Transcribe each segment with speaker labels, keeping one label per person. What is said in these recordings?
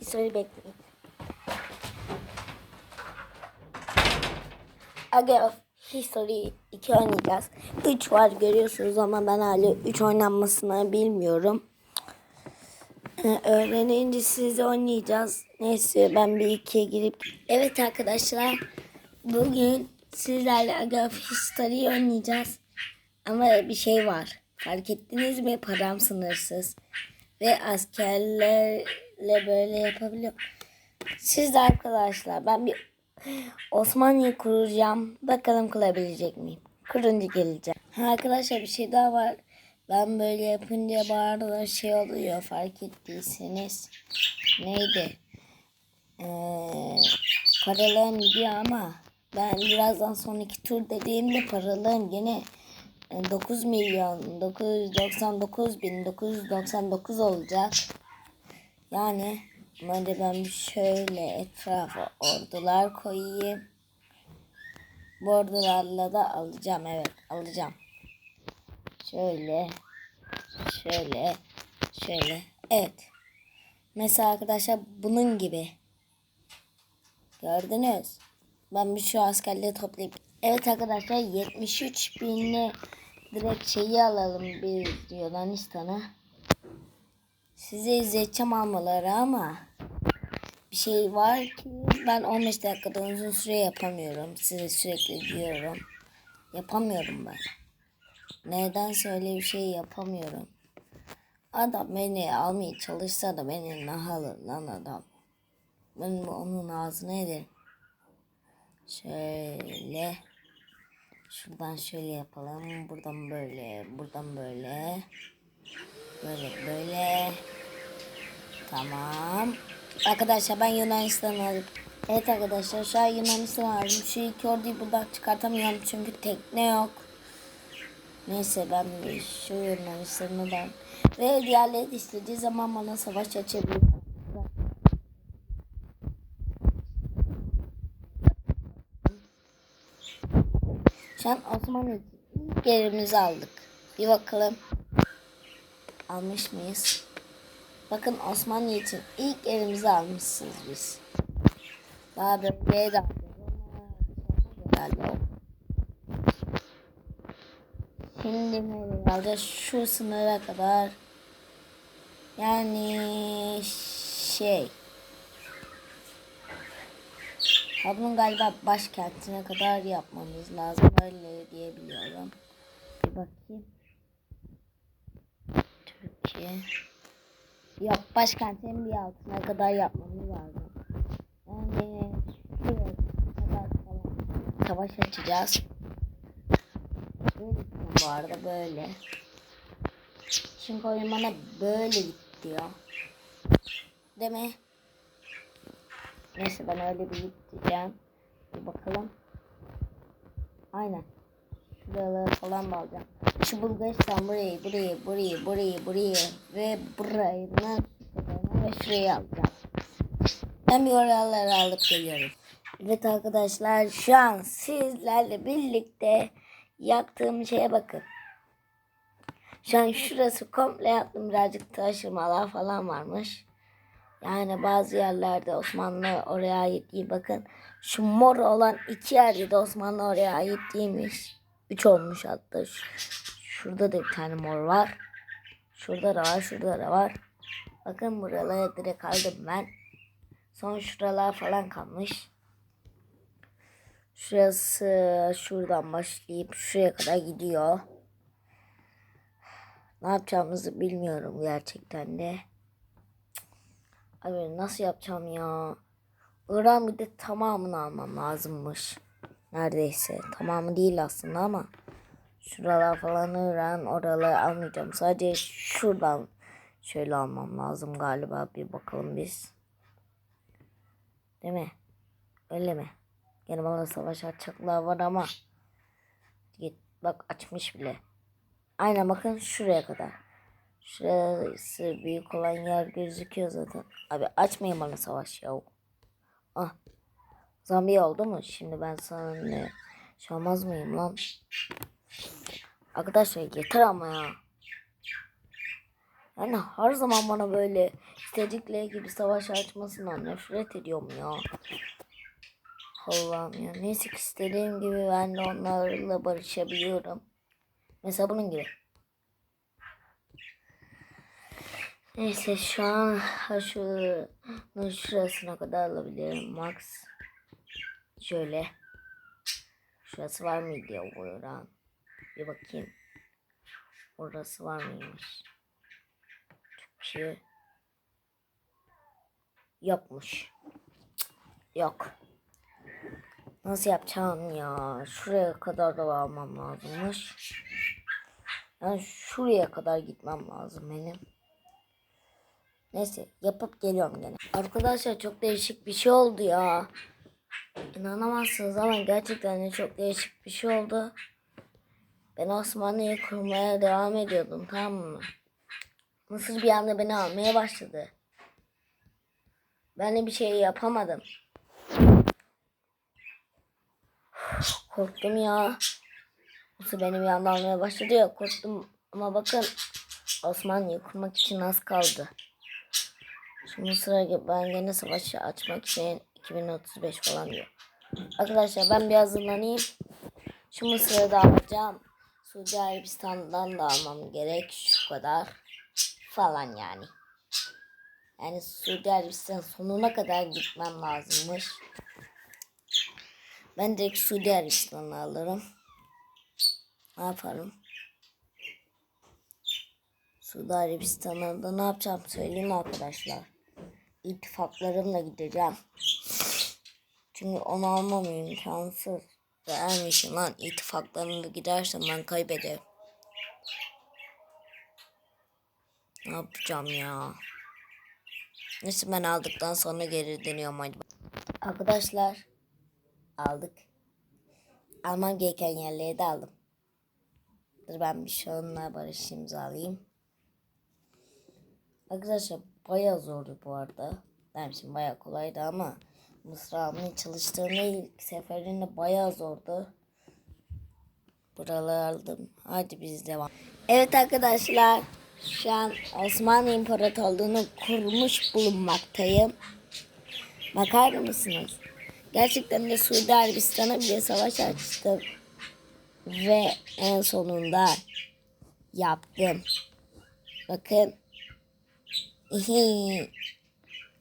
Speaker 1: Bir soru bekleyin. Alo, History 2 oynayacağız. 3 var görüyorsunuz ama ben hala 3 oynanmasını bilmiyorum. Ee, öğrenince siz oynayacağız. Neyse ben bir ikiye girip... Evet arkadaşlar, bugün sizlerle Alo History oynayacağız. Ama bir şey var. Fark ettiniz mi? Param sınırsız. Ve askerlerle böyle yapabiliyorum. Siz de arkadaşlar ben bir Osmanlı kuracağım. Bakalım kurabilecek miyim? Kurunca geleceğim. Arkadaşlar bir şey daha var. Ben böyle yapınca bağırdılar şey oluyor fark ettiyseniz. Neydi? Ee, paralarım gidiyor ama ben birazdan sonraki tur dediğimde paralarım yine e, 9 milyon 999 bin 999 olacak. Yani önce ben şöyle etrafa ordular koyayım. Bu ordularla da alacağım evet alacağım. Şöyle şöyle şöyle evet. Mesela arkadaşlar bunun gibi. Gördünüz. Ben bir şu askerleri toplayıp. Evet arkadaşlar 73 binli direkt şeyi alalım biz Yunanistan'a. Size izleteceğim almaları ama bir şey var ki ben 15 dakikada uzun süre yapamıyorum. Size sürekli diyorum. Yapamıyorum ben. Nedense öyle bir şey yapamıyorum. Adam beni almaya çalışsa da beni nahalı lan adam. Ben onun ağzına ederim. Şöyle. Şuradan şöyle yapalım. Buradan böyle. Buradan böyle. Böyle böyle. Tamam. Arkadaşlar ben Yunanistan'ı alıp. Evet arkadaşlar şu an Yunanistan'ı aldım. Şu iki orduyu buradan çıkartamıyorum çünkü tekne yok. Neyse ben bir şu Yunanistan'ı ben. Ve diğerleri istediği zaman bana savaş açabilir. Şu an Osmanlı ilk yerimizi aldık. Bir bakalım. Almış mıyız? Bakın Osmanlı için ilk yerimizi almışsınız biz. Daha bölgeye de herhalde. Şimdi alacağız? Şu sınıra kadar. Yani şey. Ha bunun galiba başkentine kadar yapmamız lazım. Öyle diyebiliyorum. Bir bakayım. Türkiye. Yok başkentin bir altına kadar yapmamız lazım. Yani şuraya kadar falan savaş açacağız. Böyle bu arada böyle. Çünkü oyun bana böyle git diyor. Değil mi? Neyse ben öyle bir gideceğim. Bir bakalım. Aynen. Şuraları falan da alacağım. Şu Bulgaristan burayı, burayı, burayı, burayı, burayı ve burayı ve şurayı alacağım. Ben bir oraları alıp geliyorum. Evet arkadaşlar şu an sizlerle birlikte yaptığım şeye bakın. Şu an şurası komple yaptım. Birazcık taşımalar falan varmış. Yani bazı yerlerde Osmanlı oraya ait değil. Bakın şu mor olan iki yerde de Osmanlı oraya ait değilmiş. Üç olmuş hatta. Şurada da bir tane mor var. Şurada da var. Şurada da var. Bakın buralara direkt aldım ben. Son şuralar falan kalmış. Şurası şuradan başlayıp şuraya kadar gidiyor. Ne yapacağımızı bilmiyorum gerçekten de. Abi nasıl yapacağım ya? Irak'ın bir de tamamını almam lazımmış. Neredeyse. Tamamı değil aslında ama. Şuralar falan Irak'ın oraları almayacağım. Sadece şuradan şöyle almam lazım galiba. Bir bakalım biz. Değil mi? Öyle mi? Gene bana savaş açacaklar var ama. Git bak açmış bile. Aynen bakın şuraya kadar. Şurası büyük olan yer gözüküyor zaten. Abi açmayın bana savaş ya. Ah. Zombi oldu mu? Şimdi ben sana ne? Şey olmaz mıyım lan? Arkadaşlar yeter ama ya. Yani her zaman bana böyle istedikleri gibi savaş açmasından nefret ediyorum ya. Allah'ım ya. Neyse ki istediğim gibi ben de onlarla barışabiliyorum. Mesela bunun gibi. Neyse şu an ha şu şurasına kadar alabilirim max. Şöyle. Şurası var mıydı ya buradan? Bir bakayım. Orası var mıymış? Çünkü yokmuş. Cık, Yok. Nasıl yapacağım ya? Şuraya kadar da almam lazımmış. Yani şuraya kadar gitmem lazım benim. Neyse yapıp geliyorum gene. Arkadaşlar çok değişik bir şey oldu ya. İnanamazsınız ama gerçekten de çok değişik bir şey oldu. Ben Osmanlı'yı kurmaya devam ediyordum tamam mı? Mısır bir anda beni almaya başladı. Ben de bir şey yapamadım. Korktum ya. Mısır beni bir anda almaya başladı ya korktum. Ama bakın Osmanlı'yı kurmak için az kaldı. Şimdi Mısır'a ben gene savaşı açmak için 2035 falan diyor. Arkadaşlar ben bir hazırlanayım. Şu Mısır'ı da alacağım. Suudi Arabistan'dan da almam gerek. Şu kadar. Falan yani. Yani Suudi Arabistan sonuna kadar gitmem lazımmış. Ben direkt Suudi Arabistan'ı alırım. Ne yaparım? Suudi Arabistan'a da ne yapacağım söyleyeyim arkadaşlar. İttifaklarımla gideceğim. Çünkü onu almam imkansız. Beğenmişim lan ittifaklarımla gidersem ben kaybederim. Ne yapacağım ya? Neyse ben aldıktan sonra geri dönüyorum hadi. Arkadaşlar aldık. Almam gereken yerleri de aldım. Dur ben bir şunla barış imzalayayım. Arkadaşlar bayağı zordu bu arada. Benim için bayağı kolaydı ama Mısır almaya ilk seferinde bayağı zordu. Buraları aldım. Hadi biz devam. Evet arkadaşlar. Şu an Osmanlı İmparatorluğu'nu kurmuş bulunmaktayım. Bakar mısınız? Gerçekten de Suudi Arabistan'a bile savaş açtım. Ve en sonunda yaptım. Bakın. İhi.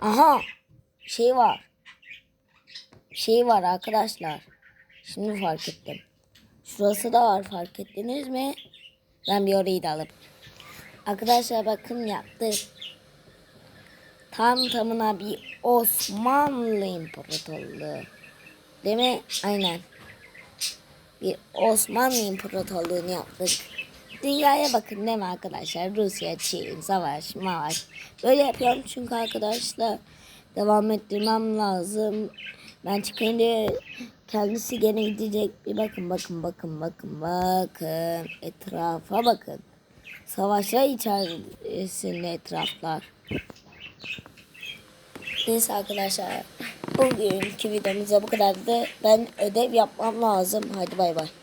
Speaker 1: Aha. Şey var. Şey var arkadaşlar. Şimdi fark ettim. Şurası da var fark ettiniz mi? Ben bir orayı da alıp. Arkadaşlar bakın yaptık. Tam tamına bir Osmanlı İmparatorluğu. Değil mi? Aynen. Bir Osmanlı İmparatorluğunu yaptık. Dünyaya bakın değil mi arkadaşlar? Rusya, Çin, savaş, mavaş. Böyle yapıyorum çünkü arkadaşlar devam ettirmem lazım. Ben çıkınca kendisi gene gidecek. Bir bakın bakın bakın bakın bakın. Etrafa bakın. Savaşlar içerisinde etraflar. Neyse arkadaşlar. Bugünkü videomuzda bu kadardı. Ben ödev yapmam lazım. Hadi bay bay.